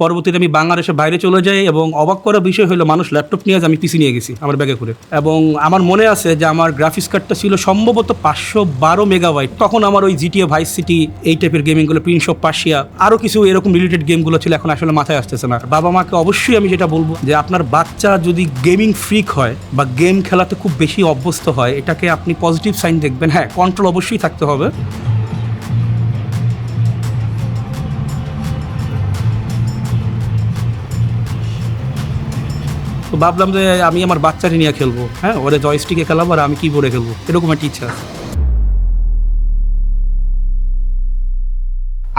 পরবর্তীতে আমি বাংলাদেশের বাইরে চলে যাই এবং অবাক করার বিষয় হলো, মানুষ ল্যাপটপ নিয়ে আমি পিসি নিয়ে গেছি আমার ব্যাগে করে। এবং আমার মনে আছে যে আমার গ্রাফিক্স কার্ডটা ছিল সম্ভবত পাঁচশো বারো মেগাবাইট তখন আমার ওই জিটিএ ভাইস সিটি এই টাইপের গেমিংগুলো প্রিন্স অফ পার্সিয়া আরও কিছু এরকম রিলেটেড গেমগুলো ছিল, এখন আসলে মাথায় আসতেছে না। বাবা মাকে অবশ্যই আমি যেটা বলব যে, আপনার বাচ্চা যদি গেমিং ফ্রিক হয় বা গেম খেলাতে খুব বেশি অভ্যস্ত হয়, এটাকে আপনি পজিটিভ সাইন দেখবেন। হ্যাঁ কন্ট্রোল অবশ্যই থাকতে হবে। ভাবলাম যে আমি আমার বাচ্চাকে নিয়ে খেলব হ্যাঁ? ওরা জয়স্টিকে খেলাবো আর আমি কি করে খেলব। এরকম একটা ইচ্ছা আছে।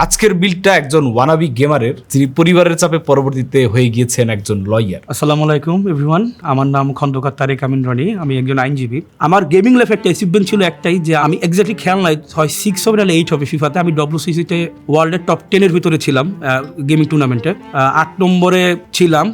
আজকের বিলটা একজন ওয়ানাবি গেমারের যিনি পরিবারের চাপে পরবর্তীতে হয়ে গিয়েছেন একজন লয়ার আসসালামু আলাইকুম এভরিওয়ান আমার নাম খন্দকার তারেক আমিন রনি আমি একজন আইনজীবী। আমার গেমিং লাইফে একটা অ্যাচিভমেন্ট ছিল একটাই যে আমি এক্স্যাক্টলি খেয়াল নাই হয় সিক্স হবে নাহলে এইট হবে ফিফাতে আমি ডব্লিউসিসিতে ওয়ার্ল্ডের টপ টেনের ভিতরে ছিলাম গেমিং টুর্নামেন্টে আট নম্বরে ছিলাম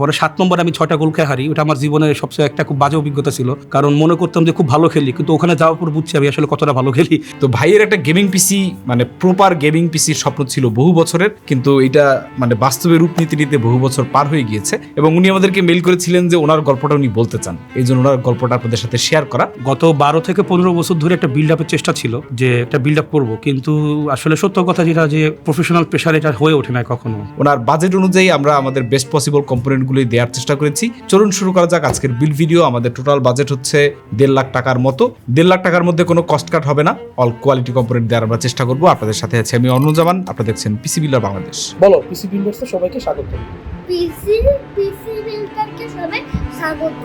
পরে সাত নম্বরে আমি ছটা গোল খেয়ে হারি। ওটা আমার জীবনের সবচেয়ে একটা খুব বাজে অভিজ্ঞতা ছিল। কারণ মনে করতাম যে খুব ভালো খেলি কিন্তু ওখানে যাওয়ার পর বুঝছি আমি আসলে কতটা ভালো খেলি। তো ভাইয়ের একটা গেমিং পিসি মানে প্রপার গেমিং পিসির স্বপ্ন ছিল বহু বছরের কিন্তু এটা মানে বাস্তবে রূপ নিতে নিতে বহু বছর পার হয়ে গিয়েছে এবং উনি আমাদেরকে মেল করেছিলেন যে ওনার গল্পটা উনি বলতে চান। এই জন্য ওনার গল্পটা আপনাদের সাথে শেয়ার করা। গত বারো থেকে পনেরো বছর ধরে একটা বিল্ড আপের চেষ্টা ছিল যে একটা বিল্ড আপ করব কিন্তু আসলে সত্য কথা যেটা যে প্রফেশনাল প্রেশার এটা হয়ে ওঠে না কখনো। ওনার বাজেট অনুযায়ী আমরা আমাদের বেস্ট পসিবল কম্পোনেন্টগুলি দেওয়ার চেষ্টা করেছি। চলুন শুরু করা যাক আজকের বিল ভিডিও আমাদের টোটাল বাজেট হচ্ছে দেড় লাখ টাকার মতো। দেড় লাখ টাকার মধ্যে কোনো কস্ট কাট হবে না। অল কোয়ালিটি কম্পোনেন্ট দেওয়ার আমরা চেষ্টা করব। আপনাদের সাথে আছে আমি অনুজামান আপনারা দেখছেন পিসি বিল্ডার বাংলাদেশ বলো পিসি বিল্ডার্সে সবাইকে স্বাগত। পিসি পিসি বিল্ডারকে সবাই স্বাগত।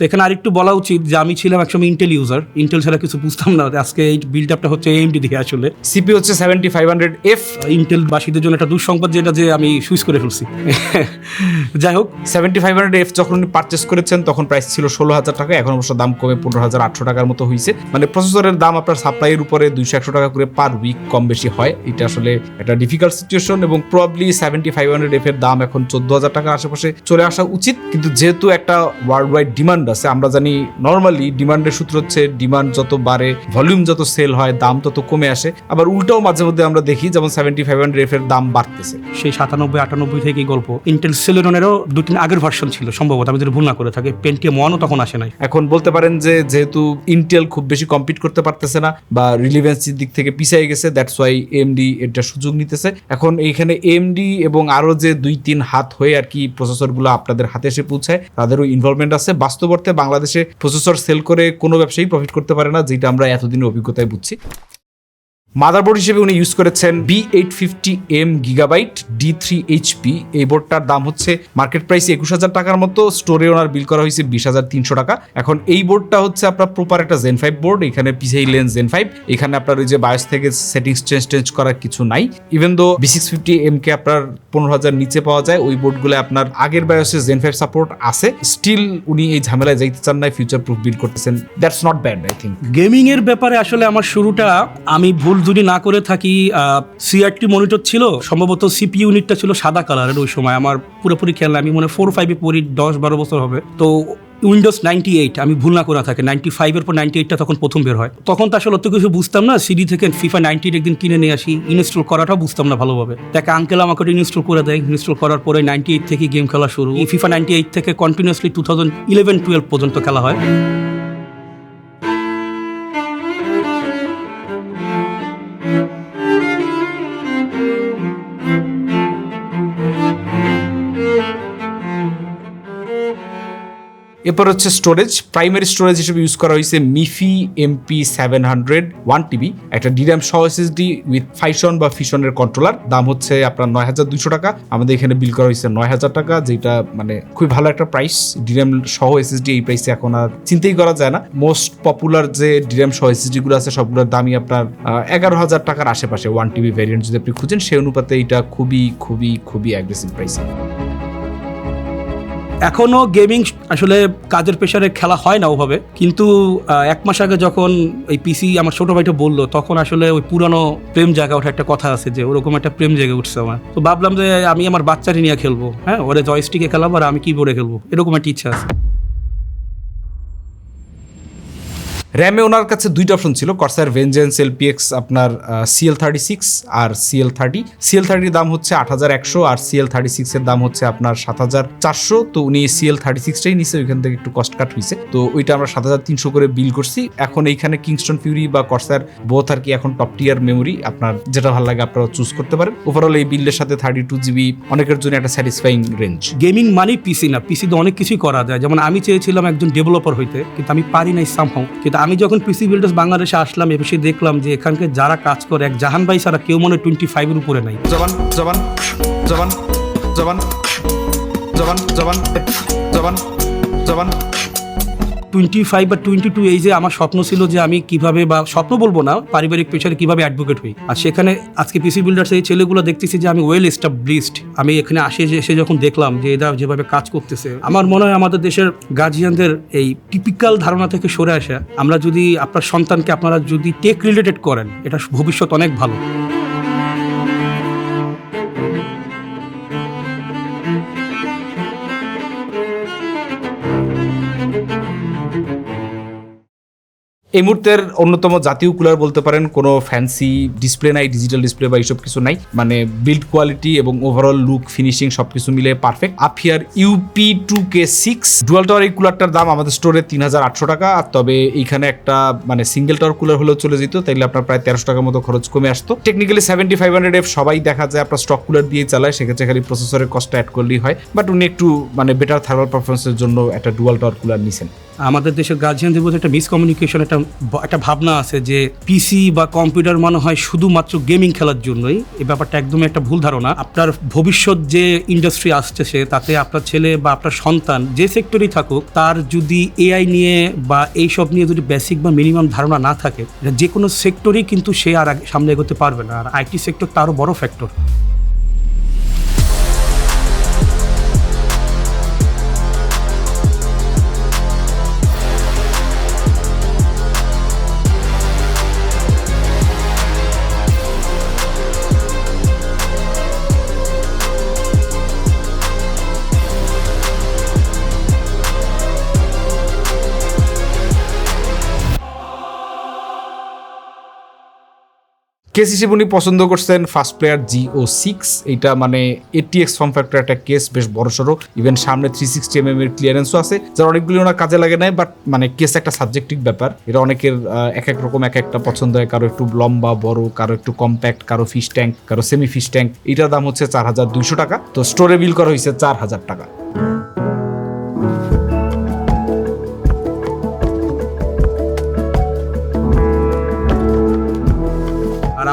তো এখানে আরেকটু বলা উচিত যে আমি ছিলাম একসময় ইন্টেল ইউজার ইন্টেল ছাড়া কিছু বুঝতাম না। আজকে এই বিল্ড আপটা হচ্ছে এমডি দিয়ে আসলে। সিপি হচ্ছে seventy five hundred F Intel বাসীদের জন্য একটা দুঃসংবাদ যেটা যে আমি সুইচ করে ফেলছি। যাই হোক। সেভেন্টি ফাইভ হান্ড্রেড এফ যখন উনি পারচেস করেছেন তখন প্রাইস ছিল ষোলো হাজার টাকা। এখন অবশ্য দাম কমে পনেরো হাজার আটশো টাকার মতো হয়েছে মানে প্রসেসরের দাম আপনার সাপ্লাইয়ের উপরে দুইশো একশো টাকা করে পার উইক কম বেশি হয়। এটা আসলে একটা ডিফিকাল্ট সিচুয়েশন এবং probably seventy five hundred F এর দাম এখন চোদ্দ হাজার টাকার আশেপাশে চলে আসা উচিত। কিন্তু যেহেতু একটা ওয়ার্ল্ড ওয়াইড ডিমান্ড আছে। আমরা জানি নর্মালি ডিমান্ডের সূত্র হচ্ছে ডিমান্ড যত বাড়ে ভলিউম যত সেল হয় দাম তত কমে আসে। আবার উল্টাও মাঝে মধ্যে আমরা দেখি যেমন সেভেন্টি ফাইভ হান্ড্রেড এফ এর দাম বাড়তেছে। সেই সাতানব্বই আটানব্বই থেকে গল্প। ইন্টেল সেলেরনেরও দু তিন আগের ভার্সন ছিল সম্ভবত আমি যদি ভুল না করে থাকি। পেন্টিএম ওয়ানও তখন আসে নাই। এখন বলতে পারেন যে যেহেতু ইন্টেল খুব বেশি কম্পিট করতে পারতেছে না বা রিলিভেন্সির দিক থেকে পিছিয়ে গেছে দ্যাটস ওয়াই এমডি এটা সুযোগ নিতেছে। এখন এইখানে এমডি এবং আরও যে দুই তিন হাত হয়ে আর কি প্রসেসরগুলো আপনাদের হাতে এসে পৌঁছায় তাদেরও ইনভলভমেন্ট আছে। বাস্তব অর্থে বাংলাদেশে প্রসেসর সেল করে কোনো ব্যবসায়ী প্রফিট করতে পারে না, যেটা আমরা এতদিন অভিজ্ঞতায় বুঝছি। মাদারবোর্ড হিসেবে উনি ইউজ করেছেন B eight fifty M Gigabyte D three HP এই বোর্ডটার দাম হচ্ছে মার্কেট প্রাইস একুশ হাজার টাকার মতো স্টোরে ওনার বিল করা হয়েছে বিশ হাজার তিনশো টাকা। এখন এই বোর্ডটা হচ্ছে আপনার প্রপার একটা জেন ফাইভ বোর্ড এখানে পিছিয়ে লেন্স জেন ফাইভ এখানে আপনার ওই যে বায়োস থেকে সেটিংস চেঞ্জ টেঞ্জ করার কিছু নাই। Even though B six fifty M কে আপনার পনেরো হাজার নিচে পাওয়া যায়, ওই বোর্ডগুলো আপনার আগের বায়োসে জেন ফাইভ সাপোর্ট আছে। স্টিল উনি এই ঝামেলায় যাইতে চান না ফিউচার প্রুফ বিল করতেছেন। That's not bad I think gaming এর ব্যাপারে আসলে আমার শুরুটা আমি ভুল যদি না করে থাকি সিআরটি মনিটর ছিল, সম্ভবত সিপি ইউনিটটা ছিল সাদা কালারের ওই সময়। আমার পুরোপুরি খেয়াল আমি মনে ফোর ফাইভে পড়ি, দশ বারো বছর হবে। তো উইন্ডোজ নাইনটি এইট আমি ভুল না করে থাকে নাইনটি ফাইভের পর নাইনটি এইটটা তখন প্রথম বের হয়। তখন তো আসলে অত কিছু বুঝতাম না সিডি থেকে ফিফা নাইনটি একদিন কিনে নিয়ে আসি, ইনস্টল করাটাও বুঝতাম না ভালোভাবে। তাকে আঙ্কেল আমাকে ইনস্টল করে দেয়, ইনস্টল করার পরে নাইনটি এইট থেকে গেম খেলা শুরু। ফিফা নাইনটি এইট থেকে continuously two thousand eleven twelve পর্যন্ত খেলা হয়। এরপর হচ্ছে স্টোরেজ প্রাইমারি স্টোরেজ হিসেবে ইউজ করা হয়েছে মিফি MP seven hundred one TB একটা ডিরাম সহ এসএসডি উইথ ফাইশন বা ফিশনের কন্ট্রোলার দাম হচ্ছে আপনার নয় হাজার দুশো টাকা। আমাদের এখানে বিল করা হয়েছে নয় হাজার টাকা, যেটা মানে খুবই ভালো একটা প্রাইস ডিরাম সহ এসএসডি এই প্রাইসে এখন আর চিন্তাই করা যায় না। মোস্ট পপুলার যে ডিরাম সহগুলো আছে, সবগুলোর দামই আপনার এগারো হাজার টাকার আশেপাশে। ওয়ান টিবি ভ্যারিয়েন্ট যদি আপনি খুঁজেন, সেই অনুপাতে এটা খুবই খুবই খুবই অ্যাগ্রেসিভ প্রাইসে এখনও গেমিং আসলে কাজের প্রেশারে খেলা হয় না ওভাবে। কিন্তু এক মাস আগে যখন ওই পিসি আমার ছোট ভাইটা বলল, তখন আসলে ওই পুরানো প্রেম জায়গা ওঠা একটা কথা আছে যে, ওরকম একটা প্রেম জায়গা উঠছে আমার। তো ভাবলাম যে, আমি আমার বাচ্চাটি নিয়ে খেলব হ্যাঁ? ওরা জয়স্টিকে খেলাবো আর আমি কি বোর্ডে খেলব, এরকম একটা ইচ্ছা আছে। র্যামে ওনার কাছে দুইটা অপশন ছিল। কর্সার ভেঞ্জেন্স এলপিএক্স আপনার সিএল থার্টি সিক্স আর সিএল থার্টি সিএল থার্টির দাম হচ্ছে আট হাজার একশো আর সিএল থার্টি সিক্সের দাম হচ্ছে আপনার সাত হাজার চারশো। তো উনি সিএল থার্টি সিক্সটাই নিচ্ছে ওইখান থেকে একটু কস্ট কাট হয়েছে তো ওইটা আমরা সাত হাজার তিনশো করে বিল করছি। এখন এইখানে কিংস্টন ফিউরি বা কর্সার বোথ আর কি এখন টপ টিয়ার মেমোরি আপনার যেটা ভালো লাগে আপনারা চুজ করতে পারেন। ওভারঅল এই বিলের সাথে থার্টি টু জিবি অনেকের জন্য একটা স্যাটিসফাইং রেঞ্জ গেমিং মানেই পিসি না পিসিতে অনেক কিছুই করা যায়। যেমন আমি চেয়েছিলাম একজন ডেভেলপার হইতে, কিন্তু আমি পারি নাই সামহাও কিন্তু আমি যখন পিসি বিল্ডার্স বাংলাদেশে আসলাম, এসে দেখলাম যে এখানকে যারা কাজ করে, এক জাহান ভাই ছাড়া কেউ মনে টোয়েন্টি ফাইভের উপরে নাই। জবান জবান জবান জবান জবান জবান জবান জবান। টোয়েন্টি ফাইভ বা টোয়েন্টি টু এই যে আমার স্বপ্ন ছিল যে আমি কীভাবে বা স্বপ্ন বলব না, পারিবারিক পেশারে কীভাবে অ্যাডভোকেট হই। আর সেখানে আজকে পিসি বিল্ডার্স এই ছেলেগুলো দেখতেছি যে আমি ওয়েল এস্টাবলিশড আমি এখানে আসে যে এসে যখন দেখলাম যে এরা যেভাবে কাজ করতেছে। আমার মনে হয় আমাদের দেশের গার্জিয়ানদের এই টিপিক্যাল ধারণা থেকে সরে আসা। আমরা যদি আপনার সন্তানকে আপনারা যদি টেক রিলেটেড করেন, এটা ভবিষ্যৎ অনেক ভালো। এই মুহূর্তের অন্যতম জাতীয় কুলার বলতে পারেন, কোনো ফ্যান্সি ডিসপ্লে নাই ডিজিটাল ডিসপ্লে বা এইসব কিছু নাই। মানে বিল্ড কোয়ালিটি এবং ওভারঅল লুক ফিনিশিং সব কিছু মিলে perfect আফিয়ার UP two K six dual tower এই কুলারটার দাম আমাদের স্টোরে তিন হাজার আটশো টাকা। আর তবে এইখানে একটা মানে সিঙ্গেল টাওয়ার কুলার হলেও চলে যেত, তাইলে আপনার প্রায় তেরোশো টাকার মতো খরচ কমে আসতো। Technically seventy five hundred F সবাই দেখা যায় আপনার স্টক কুলার দিয়ে চালায়, সেক্ষেত্রে খালি প্রসেসরের কষ্ট অ্যাড করলেই হয়। বাট উনি একটু মানে বেটার থার্মাল পারফরমেন্সের জন্য একটা ডুয়াল টাওয়ার কুলার নিছেন। আমাদের দেশের গার্জিয়ানদের মধ্যে একটা মিসকমিউনিকেশন একটা একটা ভাবনা আছে যে পিসি বা কম্পিউটার মনে হয় শুধুমাত্র গেমিং খেলার জন্যই। এই ব্যাপারটা একদমই একটা ভুল ধারণা। আপনার ভবিষ্যৎ যে ইন্ডাস্ট্রি আসতেছে তাতে আপনার ছেলে বা আপনার সন্তান যে সেক্টরেই থাকুক, তার যদি এআই নিয়ে বা এইসব নিয়ে যদি বেসিক বা মিনিমাম ধারণা না থাকে, যে কোনো সেক্টরেই কিন্তু সে আর সামনে এগোতে পারবে না। আর আইটি সেক্টর তারও বড় ফ্যাক্টর কেস হিসেবে উনি পছন্দ করছেন first player G O six. এটা মানে এটিএক্স ফর্ম ফ্যাক্টর একটা কেস, বেশ বড় সড়ো ইভেন সামনে থ্রি সিক্সটি এম এম এর ক্লিয়ারেন্সও আছে, যার অনেকগুলি ওনার কাজে লাগে নাই বাট মানে কেস একটা সাবজেক্টিভ ব্যাপার। এটা অনেকের এক এক রকম এক একটা পছন্দ হয়, কারও একটু লম্বা, বড়, কারও একটু কম্প্যাক্ট কারও ফিশ ট্যাঙ্ক কারও সেমি ফিশ ট্যাঙ্ক এটার দাম হচ্ছে চার হাজার দুইশো টাকা। তো স্টোরে বিল করা হয়েছে চার হাজার টাকা।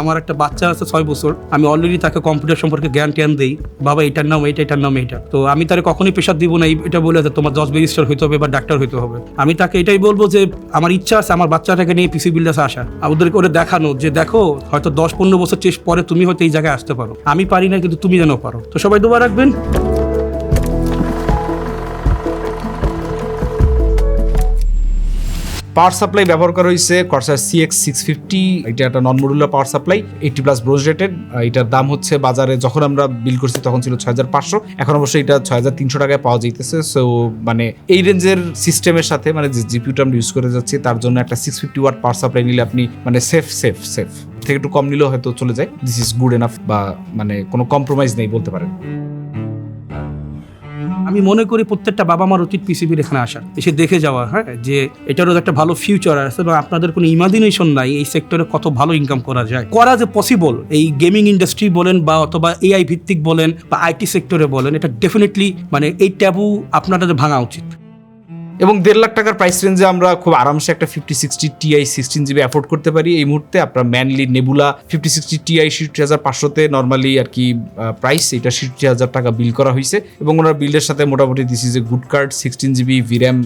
আমার একটা বাচ্চা আছে ছয় বছর, আমি অলরেডি তাকে কম্পিউটার সম্পর্কে জ্ঞান ট্যান দিই। বাবা, এটার নাম এইটা এটার নাম এইটা তো আমি তার কখনোই প্রেশার দিব না এটা বলে যে তোমার জজ ব্যারিস্টার হইতে হবে বা ডাক্তার হইতে হবে। আমি তাকে এটাই বলব যে, আমার ইচ্ছা আছে আমার বাচ্চাটাকে নিয়ে পিসি বিল্ডার্সে আসা। আর ওদেরকে ওরা দেখানো যে, দেখো, হয়তো দশ পনেরো বছর চেষ্টা পরে তুমি হয়তো এই জায়গায় আসতে পারো। আমি পারি না, কিন্তু তুমি যেন পারো। তো সবাই দুবার রাখবেন। পাওয়ার সাপ্লাই ব্যবহার করা হয়েছে কর্সার সিএক্স সিক্স ফিফটি এটা একটা non modular power supply eighty plus bronze rated এটার দাম হচ্ছে বাজারে যখন আমরা বিল করছি তখন ছিল ছয় হাজার পাঁচশো, এখন অবশ্যই এটা ছয় হাজার তিনশো টাকায় পাওয়া যাইতেছে সো মানে এই রেঞ্জের সিস্টেমের সাথে মানে যে জিপিউটা আমরা ইউজ করে যাচ্ছি, তার জন্য একটা six fifty watt power supply নিলে আপনি মানে সেফ সেফ সেফ থেকে একটু কম নিলেও হয়তো চলে যায়। দিস ইজ গুড এনাফ বা মানে কোনো কম্প্রোমাইজ নেই বলতে পারেন। আমি মনে করি প্রত্যেকটা বাবা মার উচিত পিসিবির এখানে আসা এসে দেখে যাওয়া হ্যাঁ? যে এটারও একটা ভালো ফিউচার আছে এবং আপনাদের কোনো ইমাজিনেশন নাই এই সেক্টরে কত ভালো ইনকাম করা যায়। করা যে পসিবল এই গেমিং ইন্ডাস্ট্রি বলেন বা অথবা এআই ভিত্তিক বলেন বা আইটি সেক্টরে বলেন, এটা ডেফিনেটলি মানে এই ট্যাবু আপনাদের ভাঙা উচিত। এবং দেড় লাখ টাকার প্রাইস রেঞ্জে আমরা খুব আরামসে একটা fifty sixty Ti sixteen GB afford করতে পারি। এই মুহূর্তে আপনার Manli Nebula fifty sixty Ti sixty হাজার পাঁচশোতে নর্মালি আর কি প্রাইস এটা সিক্সটি হাজার টাকা বিল করা হয়েছে এবং ওনার বিলের সাথে মোটামুটি this is a good card sixteen GB VRAM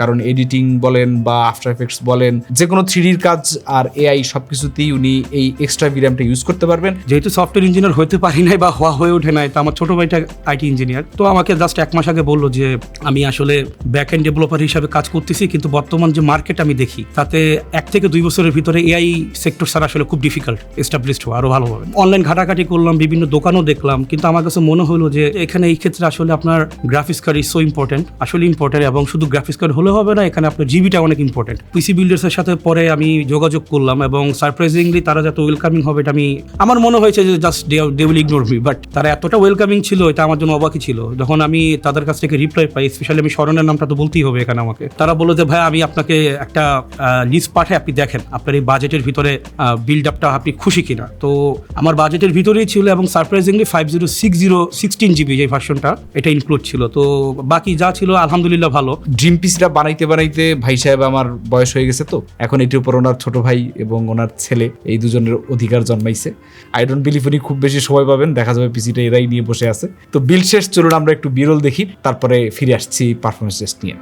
কারণ এডিটিং বলেন বা আফটার এফেক্টস বলেন যে কোনো থ্রিডির কাজ আর এআই সব কিছুতেই উনি এই এক্সট্রা ভির্যামটা ইউজ করতে পারবেন। যেহেতু সফটওয়্যার ইঞ্জিনিয়ার হতে পারি নাই বা হওয়া হয়ে ওঠে নাই, তো আমার ছোট ভাইটা আইটি ইঞ্জিনিয়ার তো আমাকে জাস্ট এক মাস আগে বলল যে, আমি আসলে ব্যাক এন্ড ডেভেলপার ডেভেলপার হিসাবে কাজ করতেছি, কিন্তু বর্তমান যে মার্কেট আমি দেখি, তাতে এক থেকে দুই বছরের ভিতরে এআই সেক্টর ছাড়া আসলে খুব ডিফিকাল্ট এস্টাবলিশড হওয়া আরও ভালোভাবে। অনলাইন ঘাটাঘাটি করলাম, বিভিন্ন দোকানও দেখলাম, কিন্তু আমার কাছে মনে হলো যে এখানে এই ক্ষেত্রে আসলে আপনার graphics card is so important আসলে ইম্পর্টেন্ট এবং শুধু গ্রাফিক্স কার্ড হলে হবে না, এখানে আপনার জিবিটা অনেক ইম্পর্টেন্ট পিসি বিল্ডার্সের সাথে পরে আমি যোগাযোগ করলাম এবং সারপ্রাইজিংলি তারা যত ওয়েলকামিং হবে এটা আমি, আমার মনে হয়েছে যে just they will ignore me but তারা এতটা ওয়েলকামিং ছিল, এটা আমার জন্য অবাকই ছিল। যখন আমি তাদের কাছ থেকে রিপ্লাই পাই স্পেশালি আমি স্মরণের নামটা তো বলতেই হবে এখানে আমাকে। তারা বলল যে, ভাই, আমি আপনাকে একটা লিস্ট পাঠাই, আপনি দেখেন, আপনার এই বাজেটের ভিতরে বিল্ড আপটা আপনি খুশি কিনা? তো আমার বাজেটের ভিতরেই ছিল এবং surprisingly five zero six zero sixteen GB যে ভার্সনটা এটা ইনক্লুড ছিল। তো বাকি যা ছিল, আলহামদুলিল্লাহ ভালো। ড্রিম পিসটা বানাইতে বানাইতে ভাই সাহেব আমার বয়স হয়ে গেছে তো। এখন এটির উপর ওনার ছোট ভাই এবং ওনার ছেলে, এই দুজনের অধিকার জন্মাইছে। আই ডোন্ট বিলিভ উনি খুব বেশি সময় পাবেন, দেখা যাবে পিসিটা এরাই নিয়ে বসে আছে। তো বিল শেষ, চলুন আমরা একটু বিরল দেখি, তারপরে ফিরে আসছি পারফরমেন্স টেস্ট নিয়ে।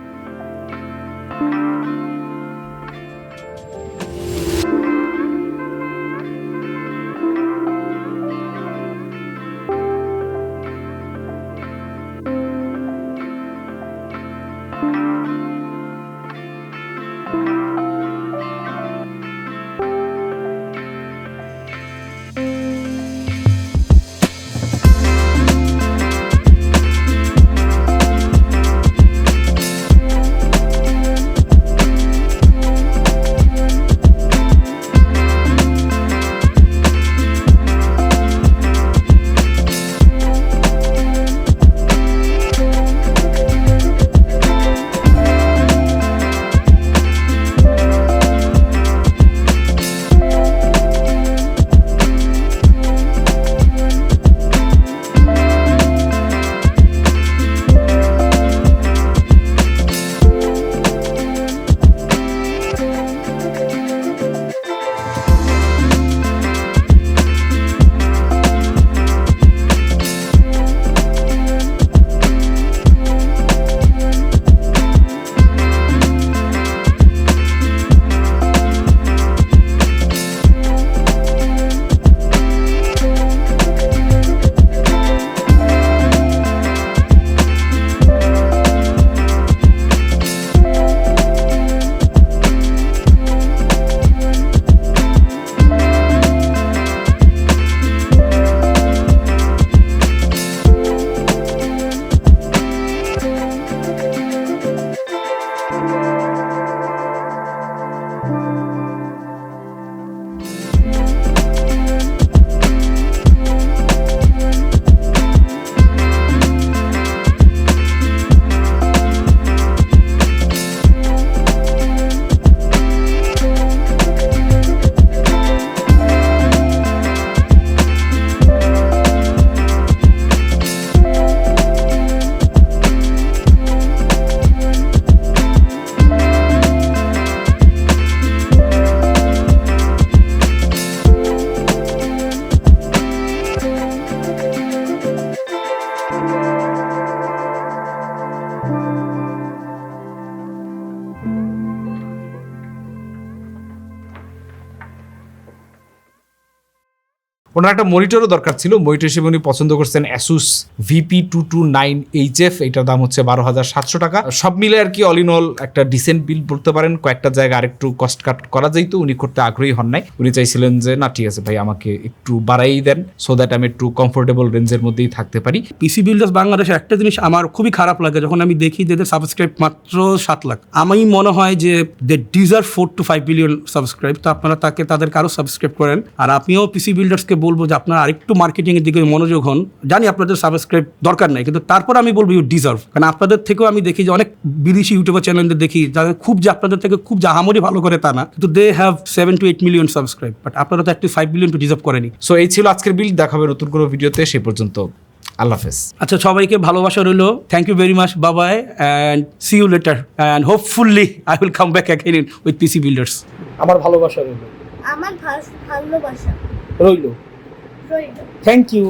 ওনার একটা মনিটরও দরকার ছিল। মনিটর হিসেবে উনি পছন্দ করছেন ASUS VP two two nine H F এটার দাম হচ্ছে বারো হাজার সাতশো টাকা। সব মিলে আর কি অল ইন অল একটা ডিসেন্ট বিল বলতে পারেন। কয়েকটা জায়গা আরেকটু কস্ট কাট করা যাইতো উনি করতে আগ্রহী হন নাই। উনি চাইছিলেন যে, না, ঠিক আছে ভাই, আমাকে একটু বাড়াই দেন সো দ্যাট আমি একটু কমফোর্টেবল রেঞ্জের মধ্যেই থাকতে পারি। পিসি বিল্ডার্স বাংলাদেশে একটা জিনিস আমার খুবই খারাপ লাগে, যখন আমি দেখি যে সাবস্ক্রাইব মাত্র সাত লাখ। আমি মনে হয় যে they deserve four to five billion subscribe তো আপনারা তাকে, তাদেরকে আরও সাবস্ক্রাইব করেন। আর আপনিও পিসি বিল্ডার্সকে বলব যে আপনারা আরেকটু মার্কেটিংয়ের দিকে মনোযোগ হন। জানি আপনাদের সাবস্ক্রাইব দরকার নাই কিন্তু তারপর আমি বলব ইউ ডিজার্ভ কারণ আপনাদের থেকেও আমি দেখি যে অনেক বিদেশি ইউটিউবার চ্যানেলদের দেখি যাদের খুব যে আপনাদের থেকে খুব জাহামরি ভালো করে তা না কিন্তু they have seven to eight million subscribe but আপনারা তো একটু ফাইভ মিলিয়ন টু ডিজার্ভ করেনি। সো এই ছিল আজকের বিল দেখাবে নতুন কোনো ভিডিওতে সে পর্যন্ত। আল্লাহ হাফেজ। আচ্ছা সবাইকে ভালোবাসা রইল। Thank you very much Babai and see you later and hopefully I will come back again with PC builders আমার ভালোবাসা রইল। আমার ভালোবাসা। রইল। Thank you